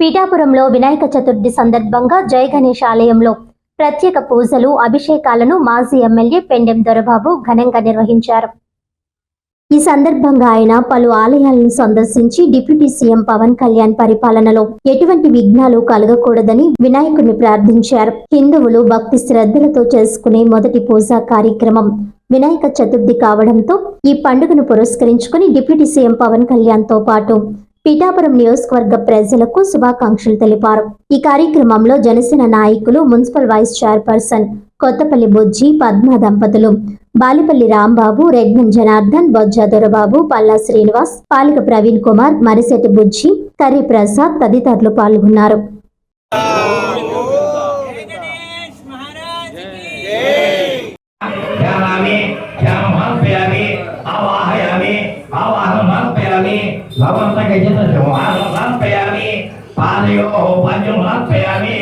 పీఠాపురంలో వినాయక చతుర్థి సందర్భంగా జయ గణేష్ ఆలయంలో ప్రత్యేక పూజలు అభిషేకాలను మాజీ ఎమ్మెల్యే పెండెం దొరబాబు ఘనంగా నిర్వహించారు. ఈ సందర్భంగా ఆయన పలు ఆలయాలను సందర్శించి డిప్యూటీ సీఎం పవన్ కళ్యాణ్ పరిపాలనలో ఎటువంటి విఘ్నాలు కలగకూడదని వినాయకుడిని ప్రార్థించారు. హిందువులు భక్తి శ్రద్ధలతో చేసుకునే మొదటి పూజా కార్యక్రమం వినాయక చతుర్థి కావడంతో ఈ పండుగను పురస్కరించుకుని డిప్యూటీ సీఎం పవన్ కళ్యాణ్తో పాటు పిఠాపురం నియోజకవర్గ ప్రజలకు శుభాకాంక్షలు తెలిపారు. ఈ కార్యక్రమంలో జనసేన నాయకులు municipal vice chairperson Kothapalli Bujji Padma దంపతులు బాలిపల్లి రాంబాబు రెడ్మన్ జనార్దన్ బొజ్జ దొరబాబు పల్లా శ్రీనివాస్ పాలిక ప్రవీణ్ కుమార్ మరిశెట్టి బుజ్జి కర్రీ ప్రసాద్ తదితరులు పాల్గొన్నారు. చెప్పేసి వాళ్ళను రాల్పయామి పాదయో పద్యం రాల్పయామి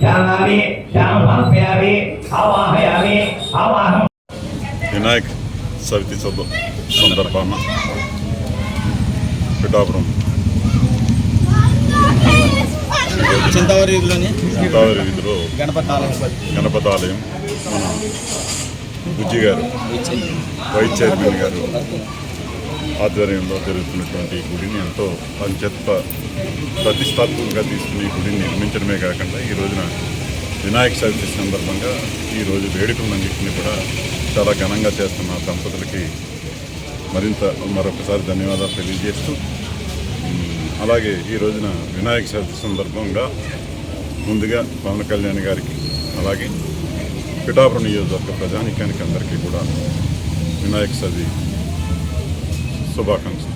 ధ్యానామి ధ్యానం రాల్పయామి ఆవాహయామి ఆవాహం. వినాయక్ సవితి సభ సందర్భాన పిఠాపురం గోదావరి వీధిలో గణపతి ఆలయం గణపతి ఆలయం మన బుజ్జి గారు వైస్ చైర్మన్ గారు ఆధ్వర్యంలో జరుగుతున్నటువంటి గుడిని ఎంతో పంచత్వ ప్రతిష్టాత్మకంగా తీసుకుని ఈ గుడిని నిర్మించడమే కాకుండా ఈ రోజున వినాయక చవితి సందర్భంగా ఈరోజు వేడుకలన్నింటినీ కూడా చాలా ఘనంగా చేస్తున్న దంపతులకి మరింత మరొకసారి ధన్యవాదాలు తెలియజేస్తూ అలాగే ఈ రోజున వినాయక చవితి సందర్భంగా ముందుగా పవన్ కళ్యాణ్ గారికి అలాగే పిఠాపురం నియోజకవర్గ ప్రజానికానికి అందరికీ కూడా వినాయక చవితి శుభాకాంక్షలు